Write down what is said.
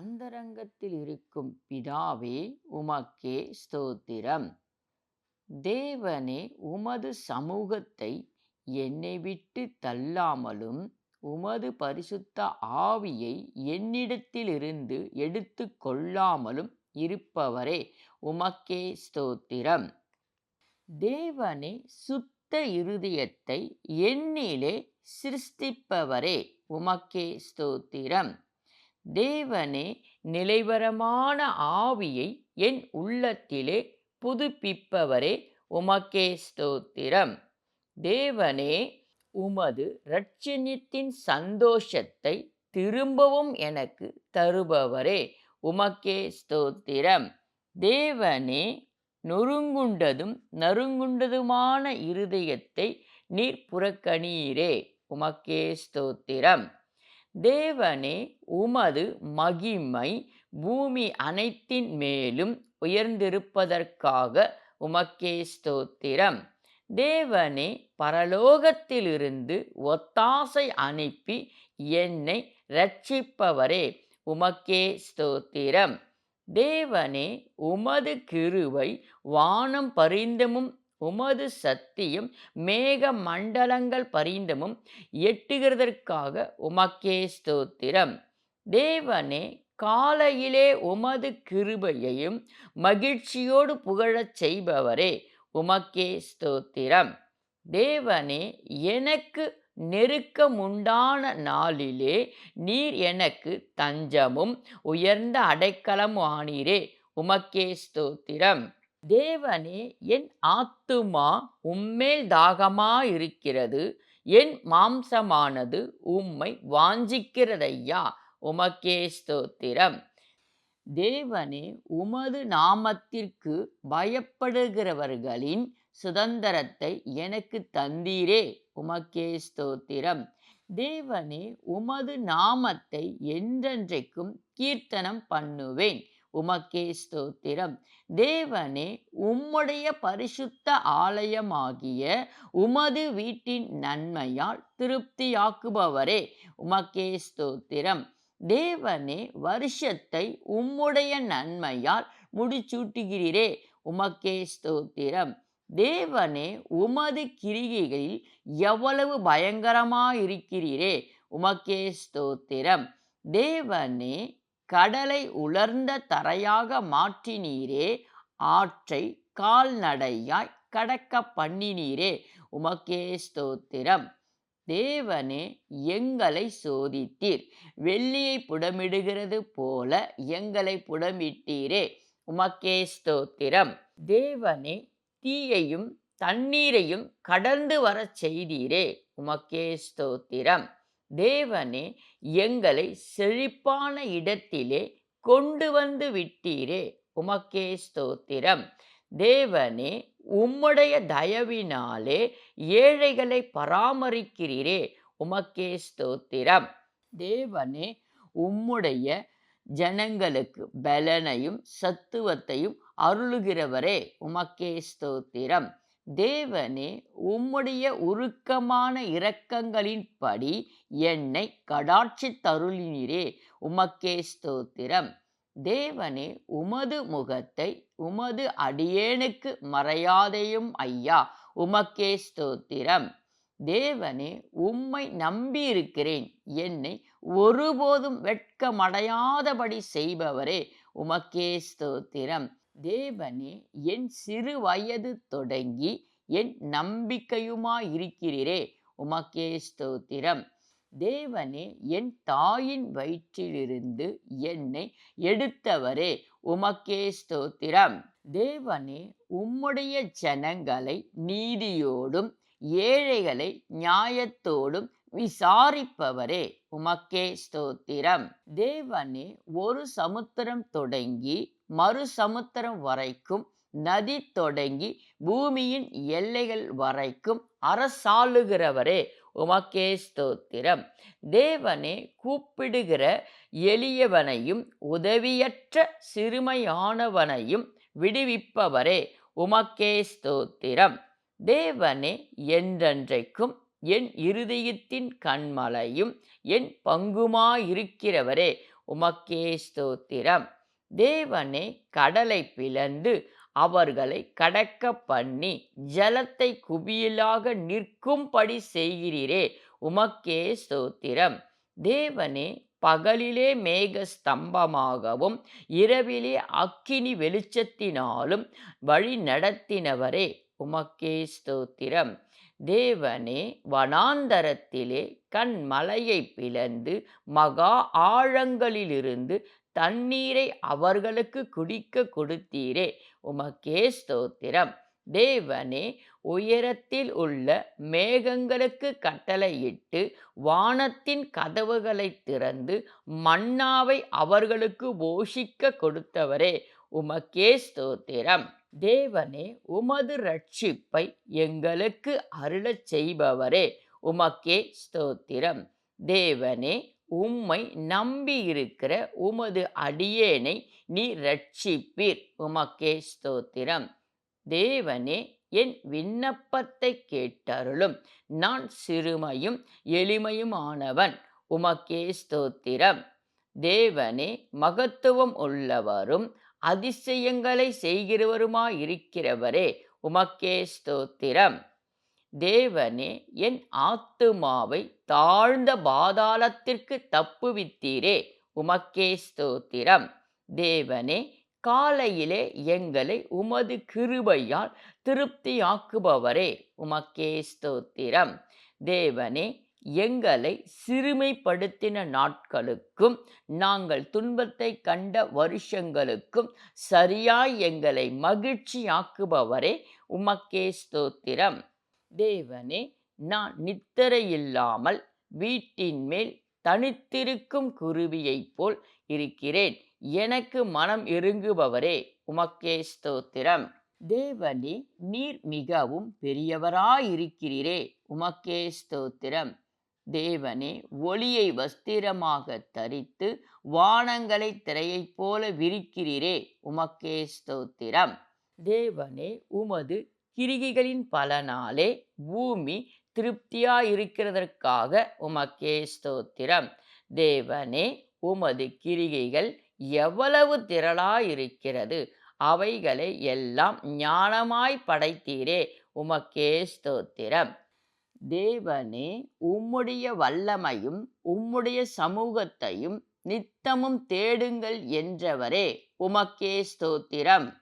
அந்தரங்கத்தில் இருக்கும் பிதாவே உமக்கே ஸ்தோத்திரம். தேவனே உமது சமூகத்தை என்னை விட்டு தள்ளாமலும் உமது பரிசுத்த ஆவியை என்னிடத்திலிருந்து எடுத்து கொள்ளாமலும் இருப்பவரே உமக்கே ஸ்தோத்திரம். தேவனே சுத்த இருதயத்தை என்னிலே சிருஷ்டிப்பவரே உமக்கே ஸ்தோத்திரம். தேவனே நிலைவரமான ஆவியை என் உள்ளத்திலே புதுப்பிப்பவரே உமக்கே ஸ்தோத்திரம். தேவனே உமது இரட்சணியத்தின் சந்தோஷத்தை திரும்பவும் எனக்கு தருபவரே உமக்கே ஸ்தோத்திரம். தேவனே நொறுங்குண்டதும் நறுங்குண்டதுமான இருதயத்தை நீர் புறக்கணீரே உமக்கே ஸ்தோத்திரம். தேவனே உமது மகிமை பூமி அனைத்தின் மேலும் உயர்ந்திருப்பதற்காக உமக்கே ஸ்தோத்திரம். தேவனே பரலோகத்திலிருந்து ஒத்தாசை அனுப்பி என்னை ரட்சிப்பவரே உமக்கே ஸ்தோத்திரம். தேவனே உமது கிருவை வானம் பரிந்தமும் உமது சத்தியம் மேக மண்டலங்கள் பரிந்தமும் எட்டுகிறதற்காக உமக்கே ஸ்தோத்திரம். தேவனே காலையிலே உமது கிருபையையும் மகிழ்ச்சியோடு புகழச் செய்பவரே உமக்கே ஸ்தோத்திரம். தேவனே எனக்கு நெருக்கமுண்டான நாளிலே நீர் எனக்கு தஞ்சமும் உயர்ந்த அடைக்கலம் ஆனீரே உமக்கே ஸ்தோத்திரம். தேவனே என் ஆத்துமா உம்மேல் தாகமா இருக்கிறது. என் மாம்சமானது உம்மை வாஞ்சிக்கிறதையா? உமக்கே ஸ்தோத்திரம். தேவனே உமது நாமத்திற்கு பயப்படுகிறவர்களின் சுதந்திரத்தை எனக்கு தந்தீரே. உமக்கே ஸ்தோத்திரம். தேவனே உமது நாமத்தை என்றென்றைக்கும் கீர்த்தனம் பண்ணுவேன். உமக்கே ஸ்தோத்திரம். தேவனே உம்முடைய பரிசுத்த ஆலயமாகிய உமது வீட்டின் நன்மையால் திருப்தியாக்குபவரே. உமக்கே ஸ்தோத்திரம். தேவனே வருஷத்தை உம்முடைய நன்மையால் முடிச்சூட்டுகிறீரே. உமக்கே ஸ்தோத்திரம். தேவனே உமது கிரிகைகளில் எவ்வளவு பயங்கரமாயிருக்கிறீரே. உமக்கே ஸ்தோத்திரம். தேவனே கடலை உலர்ந்த தரையாக மாற்றினீரே ஆற்றை கால்நடையாய் கடக்க பண்ணினீரே. உமக்கே ஸ்தோத்திரம். தேவனே எங்களை சோதித்தீர். வெள்ளியை புடமிடுகிறது போல எங்களை புடமிட்டீரே. உமக்கே ஸ்தோத்திரம். தேவனே தீயையும் தண்ணீரையும் கடந்து வரச் செய்தீரே. உமக்கே ஸ்தோத்திரம். தேவனே எங்களை செழிப்பான இடத்திலே கொண்டு வந்து விட்டீரே. உமக்கே ஸ்தோத்திரம். தேவனே உம்முடைய தயவினாலே ஏழைகளை பராமரிக்கிறீரே. உமக்கே ஸ்தோத்திரம். தேவனே உம்முடைய ஜனங்களுக்கு பலனையும் சத்துவத்தையும் அருளுகிறவரே. உமக்கே ஸ்தோத்திரம். தேவனே உம்முடைய உருக்கமான இரக்கங்களின்படி என்னை கடாட்சி தருளினீரே. உமக்கே ஸ்தோத்திரம். தேவனே உமது முகத்தை உமது அடியேனுக்கு மறையாதையும் ஐயா. உமக்கே ஸ்தோத்திரம். தேவனே உம்மை நம்பியிருக்கிறேன். என்னை ஒருபோதும் வெட்கமடையாதபடி செய்பவரே. உமக்கே ஸ்தோத்திரம். தேவனே என் சிறு வயது தொடங்கி என் நம்பிக்கையுமாயிருக்கிறீரே. உமக்கே ஸ்தோத்திரம். தேவனே என் தாயின் வயிற்றிலிருந்து என்னை எடுத்தவரே. உமக்கே ஸ்தோத்திரம். தேவனே உம்முடைய ஜனங்களை நீதியோடும் ஏழைகளை நியாயத்தோடும் விசாரிப்பவரே. உமக்கே ஸ்தோத்திரம். தேவனே ஒரு சமுத்திரம் தொடங்கி மறு சமுத்திரம் வரைக்கும் நதி தொடங்கி பூமியின் எல்லைகள் வரைக்கும் அரசாளுகிறவரே உமக்கே ஸ்தோத்திரம். தேவனே கூப்பிடுகிற எளியவனையும் உதவியற்ற சிறுமையானவனையும் விடுவிப்பவரே உமக்கே ஸ்தோத்திரம். தேவனே என்றென்றைக்கும் என் இருதயத்தின் கண்மலையும் என் பங்குமாயிருக்கிறவரே உமக்கே ஸ்தோத்திரம். தேவனே கடலை பிளந்து அவர்களை கடக்க பண்ணி ஜலத்தை குவியலாக நிற்கும்படி செய்கிறீரே உமக்கே ஸ்தோத்திரம். தேவனே பகலிலே மேக ஸ்தம்பமாகவும் இரவிலே அக்கினி வெளிச்சத்தினாலும் வழி நடத்தினவரே உமக்கே ஸ்தோத்திரம். தேவனே வனாந்தரத்திலே கண்மலையை பிளந்து மகா ஆழங்களிலிருந்து தண்ணீரை அவர்களுக்கு குடிக்க கொடுத்தீரே. உமக்கே ஸ்தோத்திரம். தேவனே உயரத்தில் உள்ள மேகங்களுக்கு கட்டளையிட்டு வானத்தின் கதவுகளை திறந்து மன்னாவை அவர்களுக்கு போஷிக்க கொடுத்தவரே. உமக்கே ஸ்தோத்திரம். தேவனே உமது ரட்சிப்பை எங்களுக்கு அருளச் செய்பவரே. உமக்கே ஸ்தோத்திரம். தேவனே உம்மை நம்பியிருக்கிற உமது அடியேனை நீ ரட்சிப்பீர் உமக்கே ஸ்தோத்திரம். தேவனே என் விண்ணப்பத்தை கேட்டருளும். நான் சிறுமையும் எளிமையுமானவன். உமக்கே ஸ்தோத்திரம். தேவனே மகத்துவம் உள்ளவரும் அதிசயங்களை செய்கிறவருமாயிருக்கிறவரே உமக்கே ஸ்தோத்திரம். தேவனே என் ஆத்துமாவை தாழ்ந்த பாதாளத்திற்கு தப்புவித்தீரே உமக்கே ஸ்தோத்திரம். தேவனே காலையிலே எங்களை உமது கிருபையால் திருப்தியாக்குபவரே உமக்கே ஸ்தோத்திரம். தேவனே எங்களை சிறுமைப்படுத்தின நாட்களுக்கும் நாங்கள் துன்பத்தை கண்ட வருஷங்களுக்கும் சரியாய் எங்களை மகிழ்ச்சியாக்குபவரே உமக்கே ஸ்தோத்திரம். தேவனே நான் நித்திரையில்லாமல் வீட்டின் மேல் தனித்திருக்கும் குருவியைப் போல் இருக்கிறேன். எனக்கு மனம் இறுங்குபவரே உமக்கே ஸ்தோத்திரம். தேவனே நீர் மிகவும் பெரியவராயிருக்கிறீரே உமக்கே ஸ்தோத்திரம். தேவனே ஒளியை வஸ்திரமாக தரித்து வானங்களை திரையைப் போல விரிக்கிறீரே உமக்கே ஸ்தோத்திரம். தேவனே உமது கிரிகைகளின் பலனாலே பூமி திருப்தியாயிருக்கிறதற்காக உமக்கே ஸ்தோத்திரம். தேவனே உமது கிரிகைகள் எவ்வளவு திரளாயிருக்கிறது. அவைகளை எல்லாம் ஞானமாய் படைத்தீரே உமக்கே ஸ்தோத்திரம். தேவனே உம்முடைய வல்லமையும் உம்முடைய சமூகத்தையும் நித்தமும் தேடுங்கள் என்றவரே உமக்கே ஸ்தோத்திரம்.